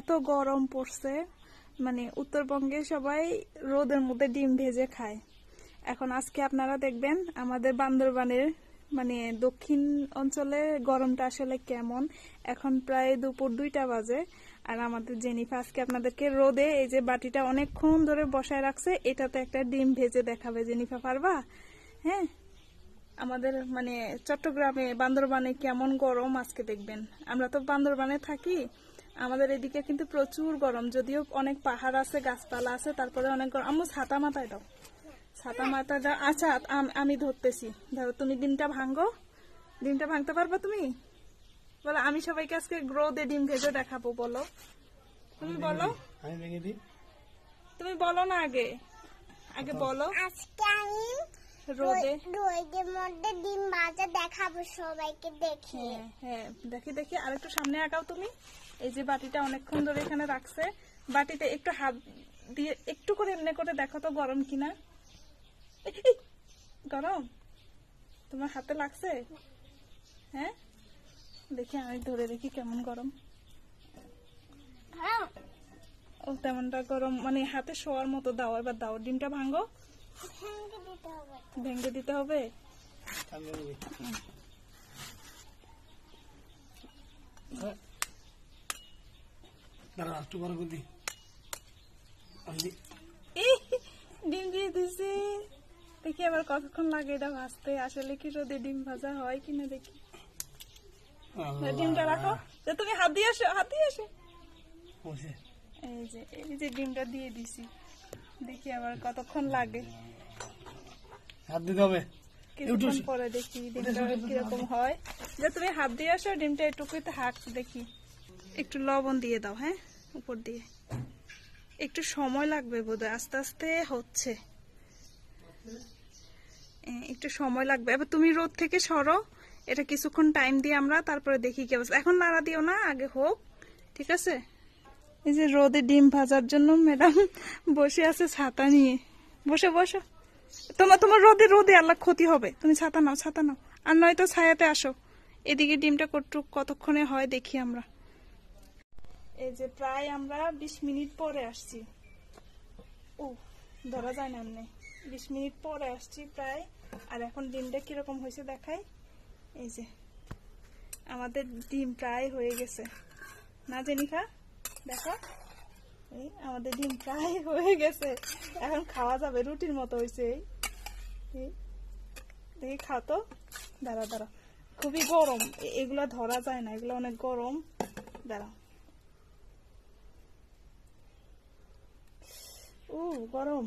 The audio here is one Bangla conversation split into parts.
এত গরম পড়ছে মানে উত্তরবঙ্গে সবাই রোদের মধ্যে ডিম ভেজে খায়। এখন আজকে আপনারা দেখবেন আমাদের বান্দরবানের মানে দক্ষিণ অঞ্চলে গরমটা আসলে কেমন। এখন প্রায় দুপুর দুইটা বাজে আর আমাদের জেনিফা আজকে আপনাদেরকে রোদে এই যে বাটিটা অনেকক্ষণ ধরে বসায় রাখছে, এটাতে একটা ডিম ভেজে দেখাবে। জেনিফা, পারবা? হ্যাঁ? আমাদের মানে চট্টগ্রামে বান্দরবানে কেমন গরম আজকে দেখবেন। আমরা তো বান্দরবানে থাকি আমাদের এদিকে কিন্তু প্রচুর গরম যদিও অনেক পাহাড় আছে গাছপালা আছে তারপরে অনেক গরম। আম্মু ছাতা মাথায় দাও। ছাতা মাথায় দাও। আচ্ছা আমি ধরতেছি। ধরো তুমি ডিমটা ভাঙ্গো ডিমটা ভাঙতে পারবে তুমি? বলো আমি সবাইকে আজকে রোদে ডিম ভেজে দেখাবো বলো। তুমি বলো। আমি ভেঙে দিই। তুমি বলো না আগে। আগে বলো। আজকে আমি রোদে। রোদের মধ্যে ডিম ভাজা দেখাবো সবাইকে দেখিয়ে হ্যাঁ হ্যাঁ। দেখি দেখি। আর একটু সামনে আগাও তুমি। এই যে বাটিটা অনেকক্ষণ ধরে এখানে রাখছে। বাটিতে একটু হাত দিয়ে একটু করে এমনি করে দেখো তো গরম কিনা। গরম? তোমার হাতে লাগছে? হ্যাঁ? দেখি আমি ধরে দেখি কেমন গরম। হ্যাঁ। ও তেমনটা গরম মানে হাতে শোয়ার মতো দাও। এবার দাও ডিমটা ভাঙো। ভেঙে দিতে হবে। হ্যাঁ। দাঁড়া একটু বড় করে দিই। আমি দিই। এই, ডিম দিয়ে দিছি। দেখি আবার কতক্ষণ লাগে এটা ভাজতে। আসলে কি রোদে ডিম ভাজা হয় কিনা দেখি। ডিমটা রাখো। যে তুমি হাত দিয়ে আসো হাত দিয়ে আসো। এই যে এই যে ডিমটা দিয়ে দিছি। দেখি আবার কতক্ষণ লাগে। হাত দিতে হবে। কিছুক্ষণ পরে দেখি ডিমটা কীরকম হয়। যে তুমি হাত দিয়ে আসো ডিমটা একটুকুতে হাক দেখি। একটু লবণ দিয়ে দাও হ্যাঁ? উপর দিয়ে। একটু সময় লাগবে বোধহয়, আস্তে আস্তে হচ্ছে। একটু সময় লাগবে। এবার তুমি রোদ থেকে সরো, এটা কিছুক্ষণ টাইম দিয়ে আমরা তারপরে দেখি কি অবস্থা। এখন নাড়া দিও না, আগে হোক, ঠিক আছে? এই যে রোদে ডিম ভাজার জন্য ম্যাডাম বসে আছে ছাতা নিয়ে। বসে, বসো। তোমার তোমার রোদে রোদে আল্লাহ ক্ষতি হবে। তুমি ছাতা নাও ছাতা নাও। আর নয়তো ছায়াতে আসো। এদিকে ডিমটা কতক্ষণে হয় দেখি আমরা। এই যে প্রায় আমরা বিশ মিনিট পরে আসছি। ও ধরা যায় না এমনি। বিশ মিনিট পরে আসছি প্রায়। আর এখন ডিমটা কীরকম হয়েছে দেখাই। এই যে, আমাদের ডিম প্রায় হয়ে গেছে। না জেনিকা দেখো। এই, আমাদের ডিম প্রায় হয়ে গেছে। এখন খাওয়া যাবে, রুটির মতো হয়েছে এই। দেখি খাও তো। দাঁড়া দাঁড়া খুবই গরম। এগুলা ধরা যায় না। এগুলো অনেক গরম। দাঁড়াও। ও গরম।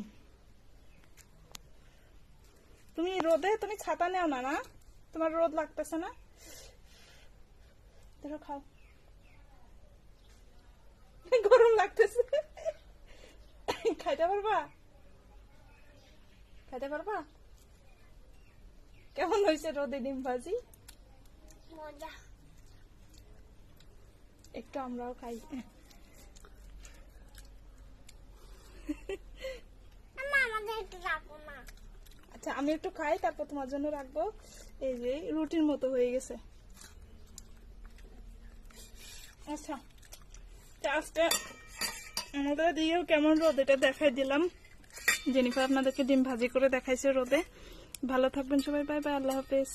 তুমি রোদে তুমি ছাতা নেও না না? তোমার রোদ লাগতেছে না? দেখো খাও। গরম লাগতেছে। খাইতে পারবা? খাইতে পারবা? কেমন হয়েছে রোদে ডিম ভাজি? মজা। একটু আমরাও খাই আমা আমাদের একটু রাখো না আচ্ছা আমি একটু খাই, তারপর তোমার জন্য রাখব। এই যে, রুটির মতো হয়ে গেছে। আচ্ছা চাষটা আমাদের দিয়েও কেমন রোদ, এটা দেখাই দিলাম। জেনিফার আপনাদেরকে ডিম ভাজি করে দেখাইছে রোদে। ভালো থাকবেন সবাই, বাই বাই, আল্লাহ হাফেজ।